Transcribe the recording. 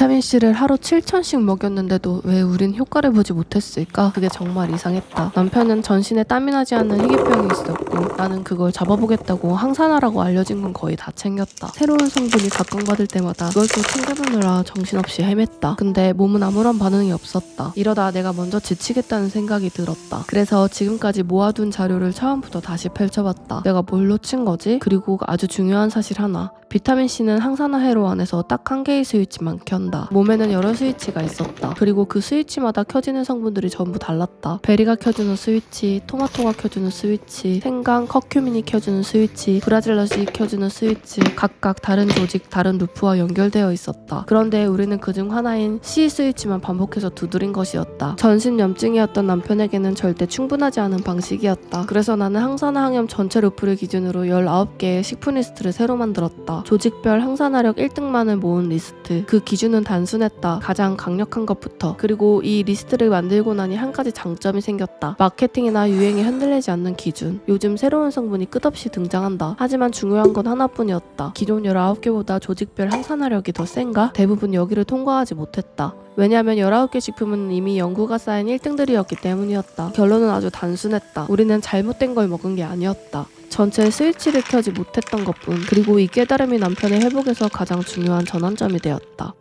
비타민C를 하루 7천씩 먹였는데도 왜 우린 효과를 보지 못했을까? 그게 정말 이상했다. 남편은 전신에 땀이 나지 않는 희귀병이 있었고 나는 그걸 잡아보겠다고 항산화라고 알려진 건 거의 다 챙겼다. 새로운 성분이 각광받을 때마다 그걸 또 챙겨보느라 정신없이 헤맸다. 근데 몸은 아무런 반응이 없었다. 이러다 내가 먼저 지치겠다는 생각이 들었다. 그래서 지금까지 모아둔 자료를 처음부터 다시 펼쳐봤다. 내가 뭘 놓친 거지? 그리고 아주 중요한 사실 하나. 비타민C는 항산화 회로 안에서 딱 한 개의 스위치만 켠다. 몸에는 여러 스위치가 있었다. 그리고 그 스위치마다 켜지는 성분들이 전부 달랐다. 베리가 켜주는 스위치, 토마토가 켜주는 스위치, 생강, 커큐민이 켜주는 스위치, 브라질넛이 켜주는 스위치, 각각 다른 조직, 다른 루프와 연결되어 있었다. 그런데 우리는 그중 하나인 C 스위치만 반복해서 두드린 것이었다. 전신 염증이었던 남편에게는 절대 충분하지 않은 방식이었다. 그래서 나는 항산화 항염 전체 루프를 기준으로 19개의 식품 리스트를 새로 만들었다. 조직별 항산화력 1등만을 모은 리스트. 그 기준은 단순했다. 가장 강력한 것부터. 그리고 이 리스트를 만들고 나니 한 가지 장점이 생겼다. 마케팅이나 유행에 흔들리지 않는 기준. 요즘 새로운 성분이 끝없이 등장한다. 하지만 중요한 건 하나뿐이었다. 기존 19개보다 조직별 항산화력이 더 센가? 대부분 여기를 통과하지 못했다. 왜냐하면 19개 식품은 이미 연구가 쌓인 1등들이었기 때문이었다. 결론은 아주 단순했다. 우리는 잘못된 걸 먹은 게 아니었다. 전체 스위치를 켜지 못했던 것뿐 그리고 이 깨달음이 남편의 회복에서 가장 중요한 전환점이 되었다.